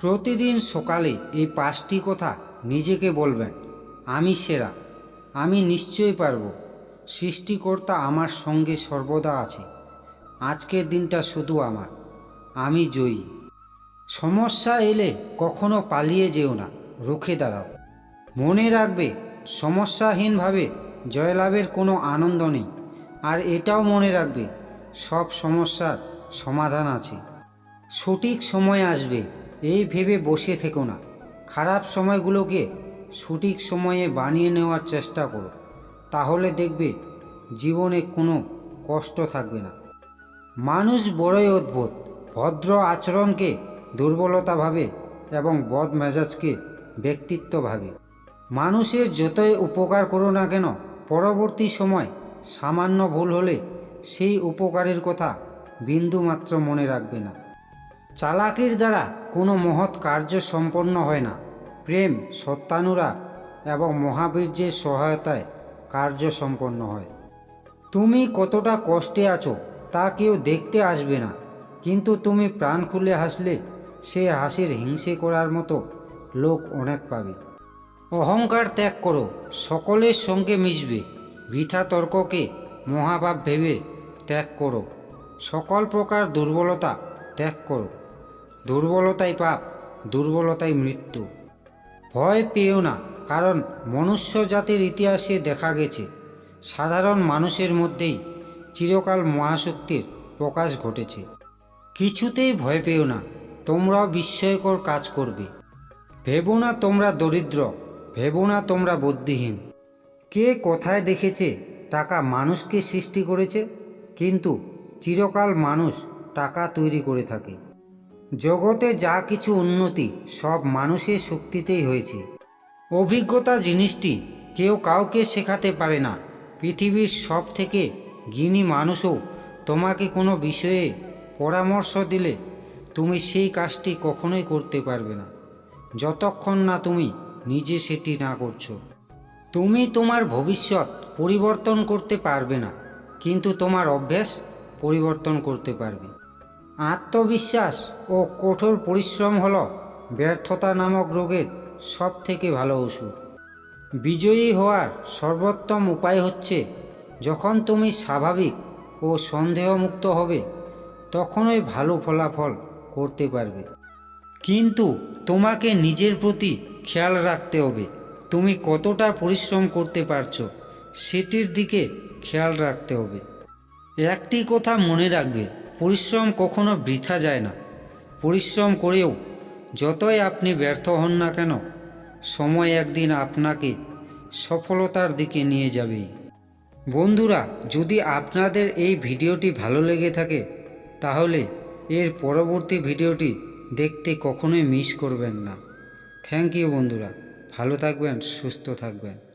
প্রতিদিন সকালে এই পাঁচটি কথা নিজেকে বলবেন, আমি সেরা, আমি নিশ্চয়ই পারব, সৃষ্টিকর্তা আমার সঙ্গে সর্বদা আছে, আজকের দিনটা শুধু আমার, আমি জয়ী। সমস্যা এলে কখনো পালিয়ে যেও না, রুখে দাঁড়াও। মনে রাখবে, সমস্যাহীনভাবে জয়লাভের কোনো আনন্দ নেই, আর এটাও মনে রাখবে, সব সমস্যার সমাধান আছে। সঠিক সময় আসবে এই ভেবে বসে থেকো না। খারাপ সময়গুলোকে সঠিক সময়ে বানিয়ে নেওয়ার চেষ্টা করো। তাহলে দেখবে জীবনে কোনো কষ্ট থাকবে না। মানুষ বড়ই অদ্ভুত। ভদ্র আচরণকে দুর্বলতা ভাবে এবং বদ মেজাজকে ব্যক্তিত্ব ভাবে। মানুষের যতই উপকার করো না কেন, পরবর্তী সময় সামান্য ভুল হলে সেই উপকারের কথা বিন্দুমাত্র মনে রাখবে না। চালাকির দ্বারা কোনো মহৎ কার্য সম্পন্ন হয় না। প্রেম, সত্যানুরাগ এবং মহাবীর্যের সহায়তায় কার্য সম্পন্ন হয়। তুমি কতটা কষ্টে আছো তা কেউ দেখতে আসবে না, কিন্তু তুমি প্রাণ খুলে হাসলে সে হাসির হিংসে করার মতো লোক অনেক পাবে। অহংকার ত্যাগ করো, সকলের সঙ্গে মিশবে, বৃথা তর্ককে মহাভাব ভেবে ত্যাগ করো, সকল প্রকার দুর্বলতা ত্যাগ করো। দুর্বলতাই পাপ, দুর্বলতাই মৃত্যু। ভয় পেও না, কারণ মনুষ্য জাতির ইতিহাসে দেখা গেছে, সাধারণ মানুষের মধ্যেই চিরকাল মহাশক্তির প্রকাশ ঘটেছে। কিছুতেই ভয় পেও না, তোমরাও বিস্ময়কর কাজ করবে। ভেবো না তোমরা দরিদ্র, ভেবো না তোমরা বুদ্ধিহীন। কে কোথায় দেখেছে টাকা মানুষকে সৃষ্টি করেছে, কিন্তু চিরকাল মানুষ টাকা তৈরি করে থাকে। জগতে যা কিছু উন্নতি, সব মানুষের শক্তিতেই হয়েছে। অভিজ্ঞতা জিনিসটি কেউ কাউকে শেখাতে পারে না। পৃথিবীর সব থেকে জ্ঞানী মানুষও তোমাকে কোনো বিষয়ে পরামর্শ দিলে তুমি সেই কাজটি কখনোই করতে পারবে না। যতক্ষণ না তুমি নিজে সেটি না করছ। তুমি তোমার ভবিষ্যৎ পরিবর্তন করতে পারবে না, কিন্তু তোমার অভ্যাস পরিবর্তন করতে পারবে। আত্মবিশ্বাস ও কঠোর পরিশ্রম হল ব্যর্থতা নামক রোগের সব থেকে ভালো ওষুধ। বিজয়ী হওয়ার সর্বোত্তম উপায় হচ্ছে, যখন তুমি স্বাভাবিক ও সন্দেহমুক্ত হবে, তখনই ভালো ফলাফল করতে পারবে। কিন্তু তোমাকে নিজের প্রতি খেয়াল রাখতে হবে, তুমি কতটা পরিশ্রম করতে পারছ সেটির দিকে খেয়াল রাখতে হবে। একটি কথা মনে রাখবে পরিশ্রম কখনো বৃথা যায় না। পরিশ্রম করেও যতই আপনি ব্যর্থ হন না কেন, সময় একদিন আপনাকে সফলতার দিকে নিয়ে যাবেই বন্ধুরা, যদি আপনাদের এই ভিডিওটি ভালো লেগে থাকে, তাহলে এর পরবর্তী ভিডিওটি দেখতে কখনোই মিস করবেন না। থ্যাংক ইউ বন্ধুরা। ভালো থাকবেন, সুস্থ থাকবেন।